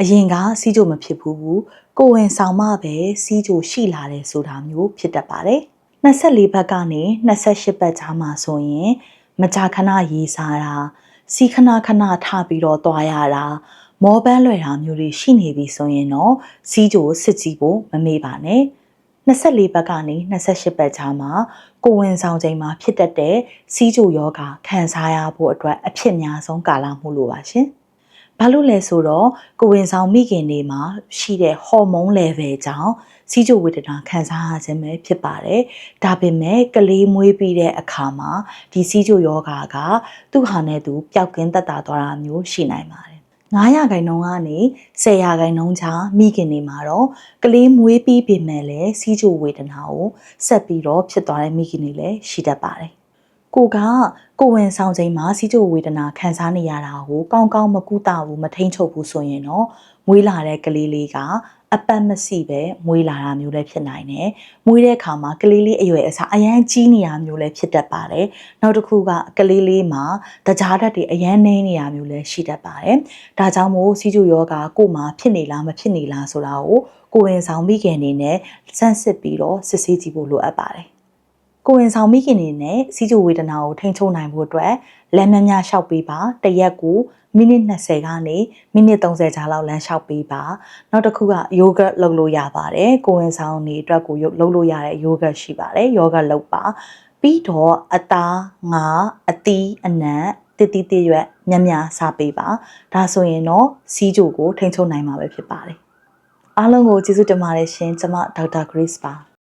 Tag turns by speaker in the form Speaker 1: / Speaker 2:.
Speaker 1: အရင်ကစီးကြိုမဖြစ်ဘူးဘူးကိုဝင်ဆောင်မှပဲစီးကြိုရှိလာတယ်ဆိုတာမျိုးဖြစ်တတ်ပါတယ်24ဘက်ကနေ28ဘက်ကြားမှာဆိုရင်မကြာခဏရေးစားတာစီခဏခဏထပြီးတော့တွားရတာမောပန်းလွယ်တာမျိုးတွေရှိနေပြီဆိုရင်တော့စီးကြိုစစ်ကြည့်ဖို့မမေ့ပါနဲ့24ဘက်ကနေ28ဘက်ကြားမှာကိုဝင်ဆောင်ချိန်မှာဖြစ်တတ်တဲ့စီးကြိုယောဂခံစားရဖို့အတွက်အဖြစ်များဆုံးကာလမှုလို့ပါရှင်။ ဘာလို့လဲဆိုတော့ကိုဝင်ဆောင်မိခင်တွေမှာရှိတဲ့ဟော်မုန်း level ကြောင့်စီးကြိုဝေဒနာခံစားရခြင်းပဲဖြစ်ပါတယ်။ဒါပေမဲ့ကလေးမွေးပြီးတဲ့အခါမှာဒီစီးကြိုယောဂကသူ့ဟာနဲ့သူပျောက်ကင်းသက်သာသွားတာမျိုးရှိနိုင်ပါတယ်။9ရာခိုင်နှုန်းကနေ10ရာခိုင်နှုန်းချာမိခင်တွေမှာတော့ကလေးမွေးပြီးပြင်မဲ့လည်းစီးကြိုဝေဒနာကိုဆက်ပြီးတော့ဖြစ်သွားတဲ့မိခင်တွေလည်းရှိတတ်ပါတယ်။ ကိုကကိုဝင်ဆောင်ချိန်မှာစီးကြိုဝေဒနာခံစားနေရတာကိုကောင်းကောင်းမကုသဘူးမထိန်ချုပ်ဘူးဆိုရင်တော့မွေးလာတဲ့ကလေးလေးကအပတ်မစီပဲမွေးလာတာမျိုးလည်းဖြစ်နိုင်တယ်။မွေးတဲ့အခါမှာကလေးလေးအရွယ်အစားအရန်ကြီးနေတာမျိုးလည်းဖြစ်တတ်ပါတယ်။နောက်တစ်ခုကကလေးလေးမှာတကြားဓာတ်တွေအရန်နှင်းနေတာမျိုးလည်းရှိတတ်ပါတယ်။ဒါကြောင့်မို့စီးကျူယောဂကို့မှာဖြစ်နေလားမဖြစ်နေလားဆိုတာကိုကိုယ်ဝင်ဆောင်မိခင်အနေနဲ့စမ်းစစ်ပြီးတော့စစ်ဆေးကြည့်ဖို့လိုအပ်ပါတယ်။ ကိုယ်ဝင်ဆောင်မိခင်အနေနဲ့စီးကျူဝေဒနာကိုထိန်းချုပ်နိုင်ဖို့အတွက်လက်များများလျှောက်ပေးပါတရက်ကိုမိနစ်20ကနေမိနစ်30ကြာလောက်လမ်းလျှောက်ပေးပါနောက်တစ်ခုက yoga လုပ်လို့ရပါတယ်ကိုယ်ဝင်ဆောင်နေအတွက်ကိုလုပ်လို့ရတဲ့ yoga ရှိပါတယ် yoga လုပ်ပါပြီးတော့အသားငါအသီးအနံ့တတိတရွက်မြမြစားပေးပါဒါဆိုရင်တော့စီးကြိုကိုထိန်းချုပ်နိုင်မှာပဲဖြစ်ပါတယ်အားလုံးကိုကျေးဇူးတင်ပါတယ်ရှင်ကျွန်မဒေါက်တာ Grace ပါ